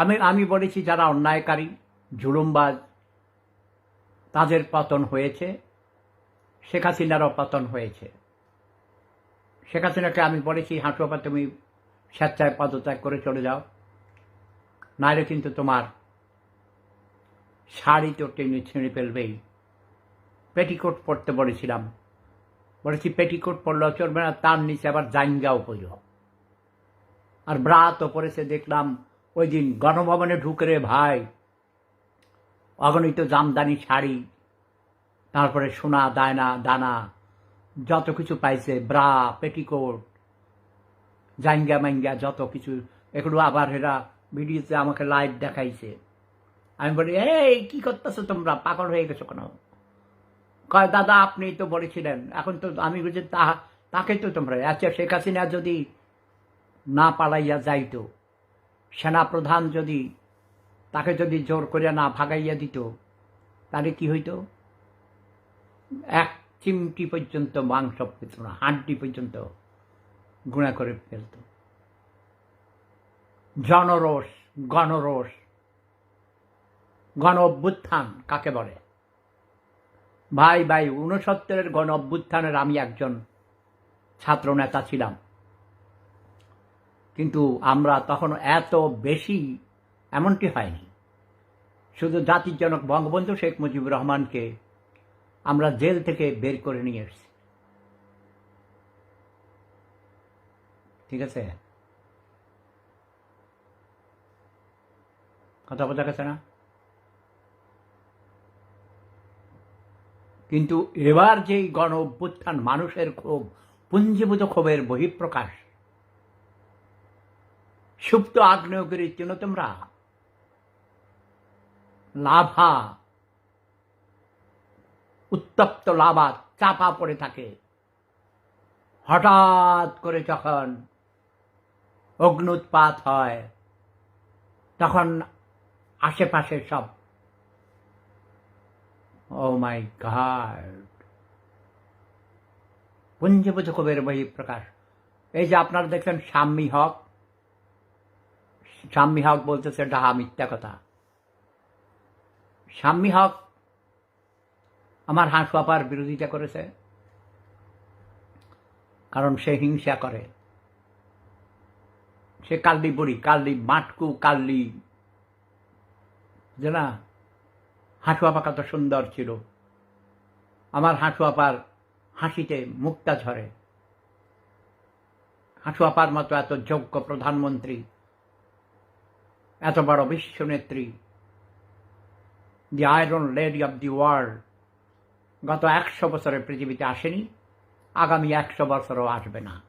আমি আমি বলেছি যারা অন্যায়কারী, জুলুমবাজ, তাদের পতন হয়েছে, শেখ হাসিনারও পতন হয়েছে। শেখ হাসিনাকে আমি বলেছি হাঁটুয়াপা তুমি স্বেচ্ছায় পদত্যাগ করে চলে যাও নাহলে কিন্তু তোমার শাড়ি তো টেনে ছিঁড়ে ফেলবেই। পেটিকোট পরতে বলেছিলাম। বলেছি, পেটিকোট পরলেও চলবে না, তার নিচে আবার জাইঙ্গাও পড়ল আর ব্রা তো পরেছে দেখলাম ওই দিন গণভবনে ঢুকে রে ভাই, অগণিত জামদানি শাড়ি, তারপরে সোনা, দায়না, দানা, যত কিছু পাইছে, ব্রা, পেটিকোট, জাইঙ্গা মাইঙ্গা, যত কিছু। এগুলো আবার এরা ভিডিওতে আমাকে লাইভ দেখাইছে। আমি বলি, এই, কি করতেছো তোমরা? পাগল হয়ে গেছো কেন? কয়, দাদা, আপনি তো বলেছিলেন। এখন তো আমি বুঝি তাকে তো তোমরা আচ্ছা শেখ হাসিনা যদি না পালাইয়া যাইতো সেনাপ্রধান যদি তাকে যদি জোর করে না ভাগাইয়া দিত, তাহলে কি হইতো? এক চিমটি পর্যন্ত মাংস পেত না, হাড্ডি পর্যন্ত গুণা করে ফেলত। জনরোষ, গণরোষ গণ অভ্যুত্থান কাকে বলে? ভাই ভাই, ঊনসত্তরের গণ অভ্যুত্থানের আমি একজন ছাত্র নেতা ছিলাম। কিন্তু আমরা তখন এত বেশি এমনটি হয়নি। শুধু জাতির জনক বঙ্গবন্ধু শেখ মুজিবুর রহমানকে আমরা জেল থেকে বের করে নিয়ে এসেছি। ঠিক আছে? কথা বোঝা গেছে না? কিন্তু এবার যেই গণ অভ্যুত্থান মানুষের ক্ষোভ পুঞ্জীভূত ক্ষোভের বহিঃপ্রকাশ সুপ্ত আগ্নেয়গিরির জন্য তোমরা। লাভা, উত্তপ্ত লাভা চাপা পড়ে থাকে। হঠাৎ করে যখন অগ্নুৎপাত হয়, তখন আশেপাশে সব ও মাই গাড পুঞ্জীভূত কবির বহি প্রকাশ এই যে আপনারা দেখছেন শাম্মী হক শাম্মী হক বলতেছে ডাহা মিথ্যা কথা। শাম্মী হক আমার হাঁস হাঁসুয়াপার বিরোধিতা করেছে, কারণ সে হিংসা করে। সে কাল্লি বুড়ি কাল্লি মাটকু কাল্লি যে না হাঁসুয়া পাকা কত সুন্দর ছিল। আমার হাঁটুয়াপার হাসিতে মুক্তা ঝরে। হাঁটুয়াপার মতো এত যোগ্য প্রধানমন্ত্রী এত বড় বিশ্বনেত্রী the iron lady of the world গত একশো বছরে পৃথিবীতে আসেনি, আগামী একশো বছরও আসবে না।